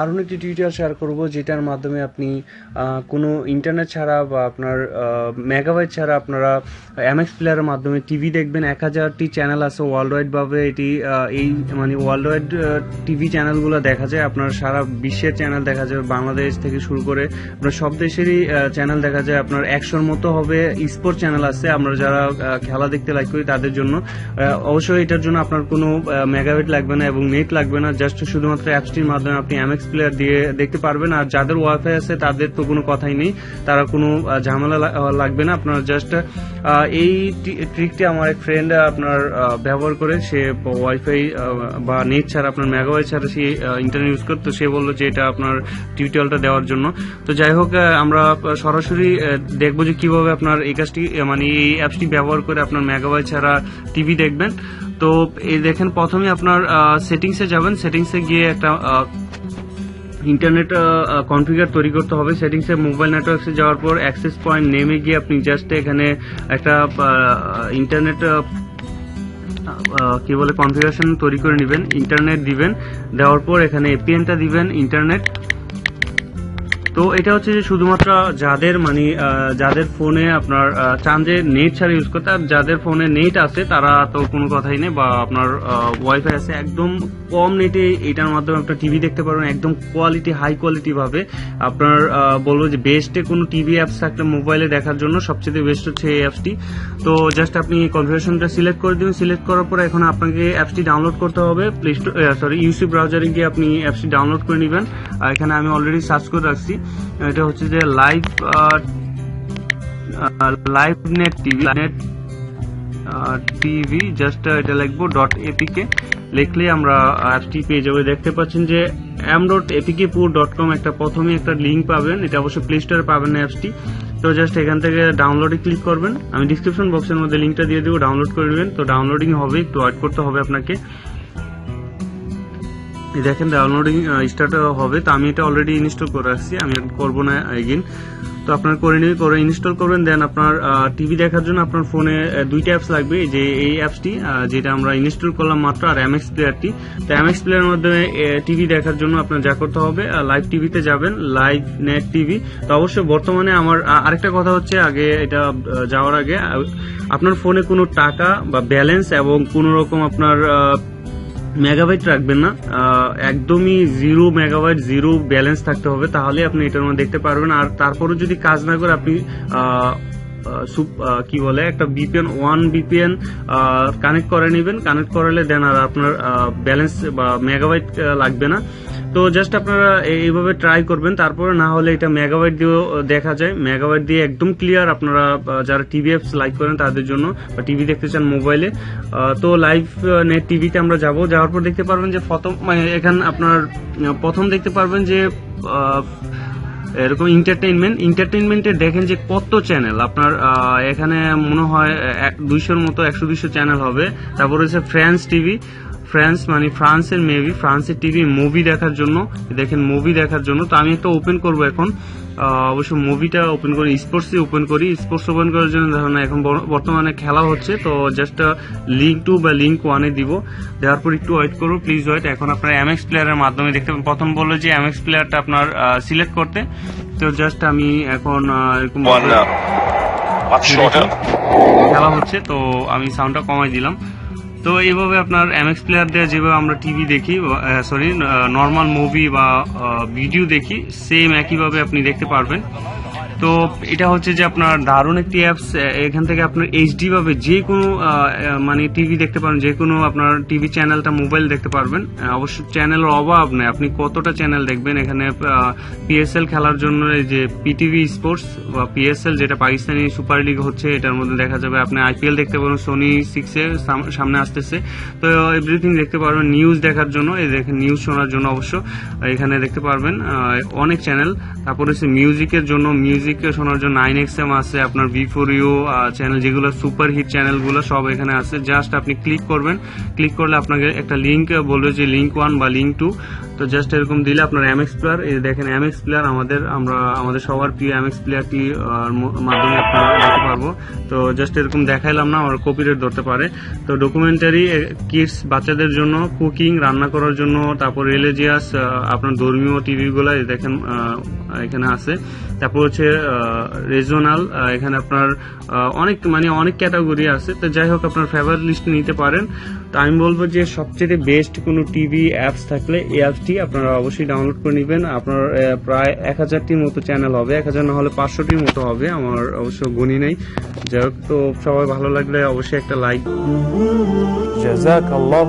দারুণ একটি tutorial share করব, যেটার মাধ্যমে আপনি কোনো ইন্টারনেট ছাড়া বা আপনার মেগাবাইট ছাড়া আপনারা এমএক্স প্লেয়ারের মাধ্যমে টিভি দেখবেন। এক হাজারটি চ্যানেল আছে ওয়ার্ল্ড ওয়াইড ভাবে। এটি এই মানে ওয়ার্ল্ড ওয়াইড টিভি চ্যানেলগুলো দেখা যায়। আপনার সারা বিশ্বের চ্যানেল দেখা যায়। বাংলাদেশ থেকে শুরু করে আপনার সব দেশেরই চ্যানেল দেখা যায়। আপনার একশোর মতো হবে স্পোর্ট চ্যানেল আছে। আমরা যারা খেলা দেখতে লাইক করি তাদের জন্য অবশ্যই এটার জন্য আপনার কোনো মেগাবাইট লাগবে না এবং নেট লাগবে না। জাস্ট শুধুমাত্র অ্যাপসটির মাধ্যমে আপনি এমএক্স প্লেয়ার দিয়ে দেখতে পারবেন। আর যাদের ওয়াইফাই আছে, তাদের তো কোনো কথাই নেই। তারা কোনো ঝামেলা লাগবে না। আপনার জাস্ট এই ট্রিকটি আমার এক ফ্রেন্ড আপনার ব্যবহার করে। সে ওয়াইফাই বা নেট ছাড়া, আপনার মেগাওয়াই ছাড়া সে ইন্টারনেট ইউজ করতো। সে বলল যে এটা আপনার টিউটোরিয়ালটা দেওয়ার জন্য। তো যাই হোক আমরা সরাসরি দেখব যে কীভাবে আপনার এই কাজটি মানে এই অ্যাপসটি ব্যবহার করে আপনার মেগাবাইট ছাড়া টিভি দেখবেন। তো এই দেখেন, প্রথমে আপনার সেটিংসে যাবেন। সেটিংসে গিয়ে একটা ইন্টারনেট কনফিগার তৈরি করতে হবে। সেটিংসে মোবাইল নেটওয়ার্কসে যাওয়ার পর অ্যাক্সেস পয়েন্ট নেমে গিয়ে আপনি জাস্ট এখানে একটা ইন্টারনেট কি বলে কনফিগারেশন তৈরি করে নেবেন ইন্টারনেট দিবেন, দেওয়ার পর এখানে এপিএনটা দিবেন ইন্টারনেট তো এটা হচ্ছে যে শুধুমাত্র যাদের মানে যাদের ফোনে আপনার চান যে নেট ছাড়া ইউজ করতে আর যাদের ফোনে নেট আছে, তারা তো কোনো কথাই নেই, বা আপনার ওয়াইফাই আছে, একদম কম নেটে এটার মাধ্যমে আপনার টিভি দেখতে পারবেন, একদম কোয়ালিটি হাই কোয়ালিটি ভাবে। আপনার বলব যে বেস্টে কোনো টিভি অ্যাপস থাকলে মোবাইলে দেখার জন্য সবচেয়ে বেস্ট হচ্ছে এই অ্যাপসটি তো জাস্ট আপনি কনফিগারেশনটা সিলেক্ট করে দিন সিলেক্ট করার পরে এখন আপনাকে অ্যাপসটি ডাউনলোড করতে হবে প্লে স্টোর সরি ইউসি ব্রাউজারে গিয়ে আপনি অ্যাপসটি ডাউনলোড করে নেবেন। এখানে আমি অলরেডি সার্চ করে রাখছি। এটা হচ্ছে যে live live net TV net TV just এটা লিখব ডট এপিকে লিখলে আমরা অ্যাপসটি পেয়ে যাব। দেখতে পাচ্ছেন যে M dot APK pure dot com একটা প্রথমে একটা লিঙ্ক পাবেন। এটা অবশ্যই প্লে স্টোরে পাবেন না অ্যাপসটি তো জাস্ট এখান থেকে ডাউনলোডে ক্লিক করবেন। আমি ডিসক্রিপশন বক্সের মধ্যে লিঙ্কটা দিয়ে দেবো ডাউনলোড করে নেবেন। তো ডাউনলোডিং হবে, একটু ওয়েট করতে হবে আপনাকে। দেখেন ডাউনলোডিং স্টার্ট হবে। তো আমি এটা অলরেডি ইনস্টল করে রাখছি। আমি করব না এগেইন তো আপনার করে নিয়ে করে ইনস্টল করবেন। দেন আপনার টিভি দেখার জন্য আপনার ফোনে দুইটা অ্যাপস লাগবে। যে এই অ্যাপসটি যেটা আমরা ইনস্টল করলাম মাত্র, আর এমএক্স প্লেয়ারটি তো এমএক্স প্লেয়ারের মাধ্যমে টিভি দেখার জন্য আপনার যা করতে হবে লাইভ টিভিতে যাবেন লাইভ নেট টিভি তো অবশ্যই বর্তমানে আমার আরেকটা কথা হচ্ছে, আগে এটা যাওয়ার আগে আপনার ফোনে কোনো টাকা বা ব্যালেন্স এবং কোনো রকম আপনার মেগাবাইট রাখবেন না। একদমই জিরো মেগাবাইট জিরো ব্যালেন্স থাকতে হবে। তাহলে আপনি এটার মধ্যে দেখতে পারবেন। আর তারপরে যদি কাজ না করে আপনি কি বলে, একটা বিপিএন ওয়ান বিপিএন কানেক্ট করে নেবেন। কানেক্ট করালে দেন আর আপনার ব্যালেন্স বা মেগাবাইট লাগবে না। তো জাস্ট আপনারা এইভাবে ট্রাই করবেন, তারপরে না হলে এটা মেগাবাইট দিয়েও দেখা যায়। মেগাবাইট দিয়ে একদম ক্লিয়ার আপনারা যারা টিভি অ্যাপস লাইক করেন তাদের জন্য, বা টিভি দেখতে চান মোবাইলে তো লাইভ নেট টিভিতে আমরা যাব। যাওয়ার পর দেখতে পারবেন যে প্রথম মানে এখানে আপনার প্রথম দেখতে পারবেন যে এরকম এন্টারটেইনমেন্ট এন্টারটেইনমেন্টে দেখেন যে কত চ্যানেল আপনার এখানে মনে হয় দুইশোর মতো, একশো দুইশো চ্যানেল হবে। তারপর হচ্ছে ফ্রান্স টিভি ফ্রান্স মানে ফ্রান্সের মেবি ফ্রান্সের টিভি মুভি দেখার জন্য দেখেন মুভি দেখার জন্য। তো আমি একটা ওপেন করব এখন। অবশ্য মুভিটা ওপেন করি স্পোর্টস ওপেন করি। স্পোর্টস ওপেন করার জন্য দেখুন এখন বর- বর্তমানে খেলা হচ্ছে। তো জাস্ট লিঙ্ক টু বা লিঙ্ক ওয়ানে দিব। দেওয়ার পর একটু ওয়েট করব প্লিজ ওয়েট এখন আপনার এমএক্স প্লেয়ারের মাধ্যমে দেখতে পাবেন। প্রথম বলল যে এমএক্স প্লেয়ারটা আপনার সিলেক্ট করতে। তো জাস্ট আমি এখন এরকম uh, shorter. খেলা হচ্ছে তো আমি সাউন্ডটা কমাই দিলাম। তো এইভাবে আপনার এমএক্স প্লেয়ার দিয়ে যেভাবে আমরা টিভি দেখি সরি নর্মাল মুভি বা ভিডিও দেখি সেম একইভাবে আপনি দেখতে পারবেন। তো এটা হচ্ছে যে আপনার দারুণ একটি অ্যাপস এখান থেকে আপনার এইচডি ভাবে যে কোনো মানে টিভি দেখতে পারেন, যে কোনো আপনার টিভি চ্যানেলটা মোবাইল দেখতে পারবেন। অবশ্য চ্যানেলের অভাব নেই, আপনি কতটা চ্যানেল দেখবেন? এখানে পিএসএল খেলার জন্য যে পিটিভি স্পোর্টস বা পিএসএল যেটা পাকিস্তানি সুপার লিগ হচ্ছে, এটার মধ্যে দেখা যাবে, আপনি আইপিএল দেখতে পারবেন সোনি সিক্সে সামনে আসতেছে। তো এভরিথিং দেখতে পারবেন নিউজ দেখার জন্য, এই দেখেন নিউজ শোনার জন্য অবশ্য, এখানে দেখতে পারবেন অনেক চ্যানেল তারপরে মিউজিকের জন্য মিউজিক মিউজিক শোনার জন্য নাইন এক্স এম আছে, আপনার ভি ফোর ইউ চ্যানেল যেগুলো সুপার হিট চ্যানেলগুলো সব এখানে আছে। জাস্ট আপনি ক্লিক করবেন। ক্লিক করলে আপনাকে একটা লিঙ্ক বলবে যে লিঙ্ক ওয়ান বা লিঙ্ক টু তো জাস্ট এরকম দিলে আপনার এমএক্স প্লেয়ার এই দেখেন এমএক্স প্লেয়ার আমাদের, আমরা, আমাদের সবার প্রিয় এমএক্স প্লেয়ারটি মাধ্যমে আপনারা দেখতে পারব। তো জাস্ট এরকম দেখাইলাম না, আমার কপিরাইট ধরতে পারে। তো ডকুমেন্টারি কিডস বাচ্চাদের জন্য কুকিং রান্না করার জন্য, তারপর রিলিজিয়াস আপনার ধর্মীয় টিভিগুলো দেখেন এখানে আছে। তারপর হচ্ছে রিজনাল এখানে আপনার অনেক মানে অনেক ক্যাটাগরি আছে। তো যাই হোক, আপনার ফেভারিট লিস্ট নিতে পারেন। তো আমি বলব যে সবচেয়ে বেস্ট কোনো টিভি অ্যাপস থাকলে এই অ্যাপসটি আপনারা অবশ্যই ডাউনলোড করে নেবেন। আপনার প্রায় এক হাজারটির মতো চ্যানেল হবে। এক হাজার না হলে পাঁচশোটির মতো হবে। আমার অবশ্য গুণি নেই। যাই হোক, তো সবাই ভালো লাগলে অবশ্যই একটা লাইক জাজাক আল্লাহ